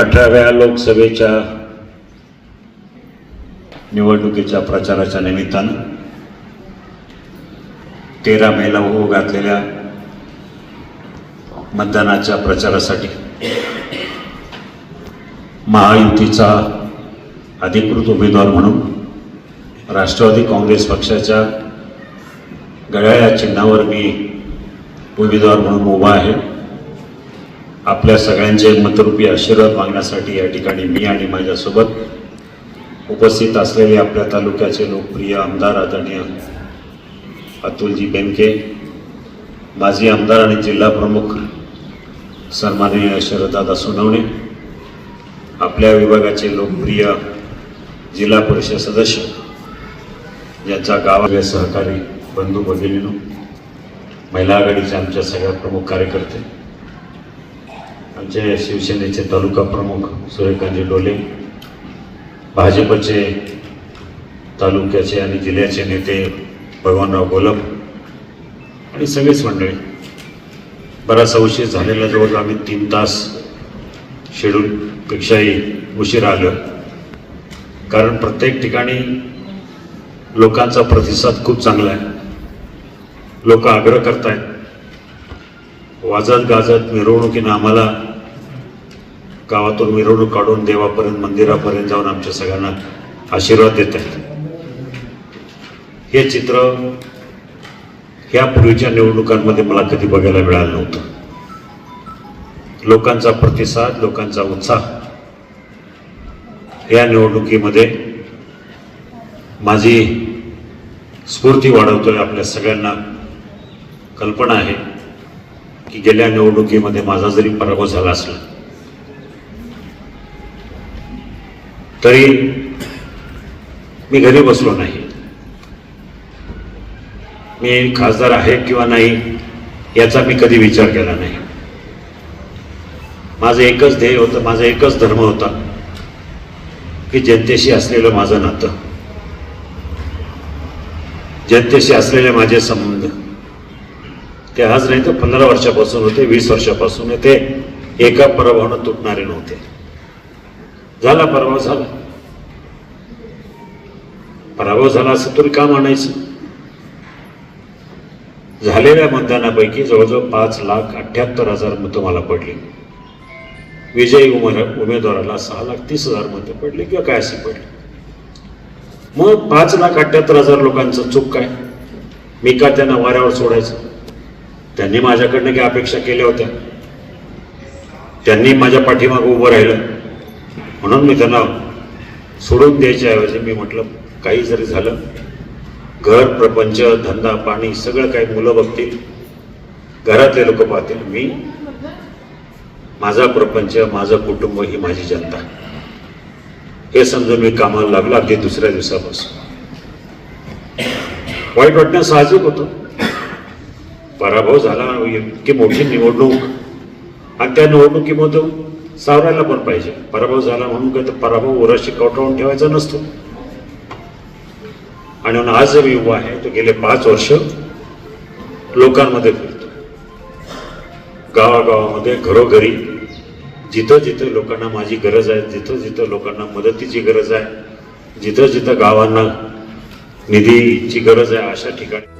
अठराव्या लोकसभेच्या निवडणुकीच्या प्रचाराच्या निमित्तानं तेरा मेला होऊ घातलेल्या मतदानाच्या प्रचारासाठी महायुतीचा अधिकृत उमेदवार म्हणून राष्ट्रवादी काँग्रेस पक्षाच्या गळ्या चिन्हावर मी उमेदवार म्हणून उभा आहे. आपल्या सगळ्यांचे मतरूपी आशीर्वाद मागण्यासाठी या ठिकाणी मी आणि माझ्यासोबत उपस्थित असलेले आपल्या तालुक्याचे लोकप्रिय आमदार आदरणीय अतुलजी बेनके माजी आमदार आणि जिल्हा प्रमुख सन्माननीय शरददादा सोनवणे आपल्या विभागाचे लोकप्रिय जिल्हा परिषद सदस्य ज्यांचा गावातले सहकारी बंधू भगिनीनो महिला आघाडीचे आमच्या सगळ्या प्रमुख कार्यकर्ते आमचे शिवसेनेचे तालुका प्रमुख सूर्यकांतजी डोले भाजपचे तालुक्याचे आणि जिल्ह्याचे नेते भगवानराव गोलम आणि सगळेच मंडळी. बराचसा उशीर झालेला जवळ आम्ही तीन तास शेड्यूलपेक्षाही उशीर आलं कारण प्रत्येक ठिकाणी लोकांचा प्रतिसाद खूप चांगला आहे. लोक आग्रह करतायत. वाजत गाजत मिरवणुकीनं आम्हाला गावातून मिरवणूक काढून देवापर्यंत मंदिरापर्यंत जाऊन आमच्या सगळ्यांना आशीर्वाद देत आहेत. हे चित्र ह्या पूर्वीच्या निवडणुकांमध्ये मला कधी बघायला मिळालं नव्हतं. लोकांचा प्रतिसाद लोकांचा उत्साह या निवडणुकीमध्ये माझी स्फूर्ती वाढवतोय आपल्या सगळ्यांना कल्पना आहे की गेल्या निवडणुकीमध्ये माझा जरी पराभव झाला असला तरी मी घरी बसलो नाही. मी खासदार आहे किंवा नाही याचा मी कधी विचार केला नाही. माझं एकच ध्येय होतं माझा एकच धर्म होता की जनतेशी असलेलं माझं नातं. जनतेशी असलेले माझे संबंध. ते आज नाही तर पंधरा वर्षापासून होते वीस वर्षापासून ते एका पराभवानं तुटणारे नव्हते. झाला पराभव झाला. पराभव झाला असं तरी का म्हणायचं? झालेल्या मतदानापैकी जवळजवळ पाच लाख अठ्ठ्याहत्तर हजार मतं मला पडली. विजयी उमेर उमेदवाराला सहा लाख तीस हजार मतं पडली किंवा काय असे पडले? मग पाच लाख अठ्ठ्याहत्तर हजार लोकांचं चूक काय? मी का त्यांना वाऱ्यावर सोडायचं? त्यांनी माझ्याकडनं काही अपेक्षा केल्या होत्या. त्यांनी माझ्या पाठीमागं उभं राहिलं. म्हणून मी त्यांना सोडून द्यायच्या ऐवजी मी म्हटलं काही जरी झालं घर प्रपंच धंदा पाणी सगळं काही मुलं बघतील घरातले लोक पाहतील. मी माझा प्रपंच माझं कुटुंब ही माझी जनता. हे समजून मी कामाला लागलो अगदी दुसऱ्या दिवसापासून. वाईट वाटणं साहजिक होतं. पराभव झाला इतकी मोठी निवडणूक. आणि त्या निवडणुकीमधून सावरायला पण पाहिजे. पराभव झाला म्हणून काय तर पराभव उराशी कवटाळून ठेवायचा नसतो. आणि म्हणून आज जो युवा आहे तो गेले पाच वर्ष लोकांमध्ये फिरतो. गावागावामध्ये घरोघरी जिथं जिथं लोकांना माझी गरज आहे जिथं जिथं लोकांना मदतीची गरज आहे जिथं जिथं गावांना निधीची गरज आहे अशा ठिकाणी